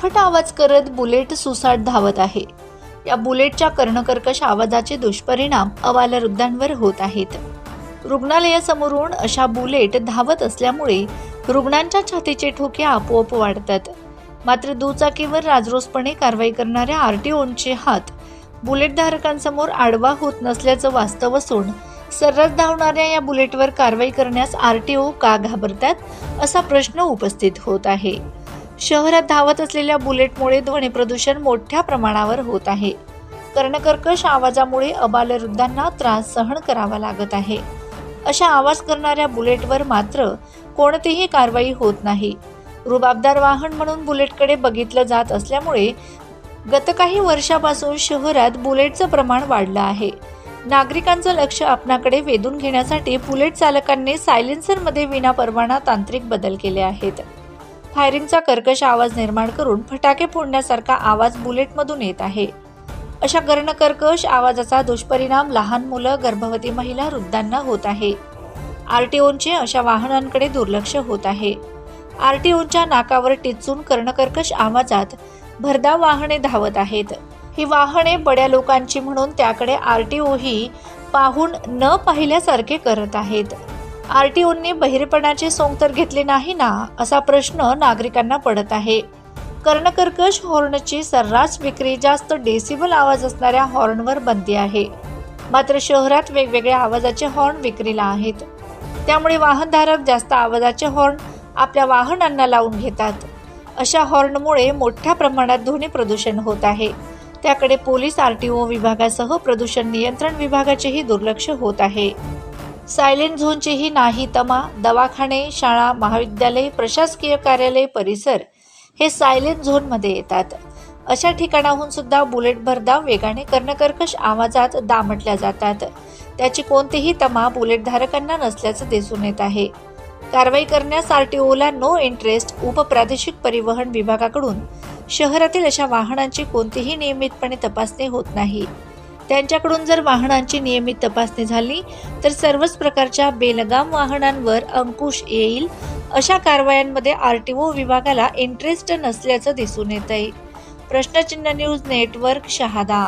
फटफट आवाज करत बुलेट सुसाट धावत आहे. या बुलेटच्या कर्णकर्कश आवाजाचे दुष्परिणाम अबालवृद्धांवर होत आहेत. रुग्णालयासमोरून अशा बुलेट धावत असल्यामुळे रुग्णांच्या छातीचे ठोके आपोआप वाढतात. मात्र दुचाकीवर राजरोसपणे कारवाई करणाऱ्या आरटीओंचे हात बुलेटधारकांसमोर आडवा होत नसल्याचं वास्तव असून सर्रास धावणाऱ्या या बुलेटवर कारवाई करण्यास आरटीओ का घाबरतात असा प्रश्न उपस्थित होत आहे. शहरात धावत असलेल्या बुलेटमुळे ध्वनी प्रदूषण मोठ्या प्रमाणावर होत आहे. कर्णकर्कश आवाजामुळे अबालवृद्धांना त्रास सहन करावा लागत आहे. अशा आवाज करणाऱ्या बुलेटवर मात्र कोणतीही कारवाई होत नाही. रुबाबदार वाहन म्हणून बुलेटकडे बघितलं जात असल्यामुळे गत काही वर्षापासून शहरात बुलेटचं प्रमाण वाढलं आहे. नागरिकांचं लक्ष आपणाकडे वेधून घेण्यासाठी बुलेट चालकांनी सायलेन्सरमध्ये विनापरवाना तांत्रिक बदल केले आहेत. फायरिंगचा कर्कश आवाज निर्माण करून फटाके फोडण्यासारखा आवाज बुलेटमधून येत आहे. अशा कर्णकर्कश आवाजाचा दुष्परिणाम लहान मुलं गर्भवती महिला वृद्धांना होत आहे. आरटीओंचे अशा वाहनांकडे दुर्लक्ष होत आहे. आरटीओंच्या नाकावर टिचून कर्णकर्कश आवाजात भरधाव वाहने धावत आहेत. ही वाहने बड्या लोकांची म्हणून त्याकडे आरटीओही पाहून न पाहिल्यासारखे करत आहेत. आरटीओंनी बहिरेपणाचे सोंग तर घेतले नाही ना असा प्रश्न नागरिकांना पडत आहे. कर्णकर्कश हॉर्नची सर्रास विक्री जास्त डेसिबल आवाज असणाऱ्या हॉर्नवर बंदी आहे. मात्र शहरात वेगवेगळ्या आवाजाचे हॉर्न विक्रीला आहेत. त्यामुळे वाहनधारक जास्त आवाजाचे हॉर्न आपल्या वाहनांना लावून घेतात. अशा हॉर्नमुळे मोठ्या प्रमाणात ध्वनी प्रदूषण होत आहे. त्याकडे पोलीस आरटीओ विभागासह प्रदूषण नियंत्रण विभागाचेही दुर्लक्ष होत आहे. सायलेंट झोनचीही नाही तमा दवाखाने शाळा महाविद्यालय प्रशासकीय कार्यालय परिसर हे सायलेंट झोनमध्ये येतात. अशा ठिकाणाहून सुद्धा बुलेट भरधाव वेगाने कर्णकर्कश आवाजात दामटल्या जातात. त्याची कोणतीही तमा बुलेट धारकांना नसल्याचं दिसून येत आहे. कारवाई करण्यास आरटीओला नो इंटरेस्ट उपप्रादेशिक परिवहन विभागाकडून. शहरातील अशा वाहनांची कोणतीही नियमितपणे तपासणी होत नाही. त्यांच्याकडून जर वाहनांची नियमित तपासणी झाली तर सर्वच प्रकारच्या बेलगाम वाहनांवर अंकुश येईल. अशा कारवायांमध्ये आरटीओ विभागाला इंटरेस्ट नसल्याचं दिसून येत आहे प्रश्नचिन्ह न्यूज नेटवर्क शहादा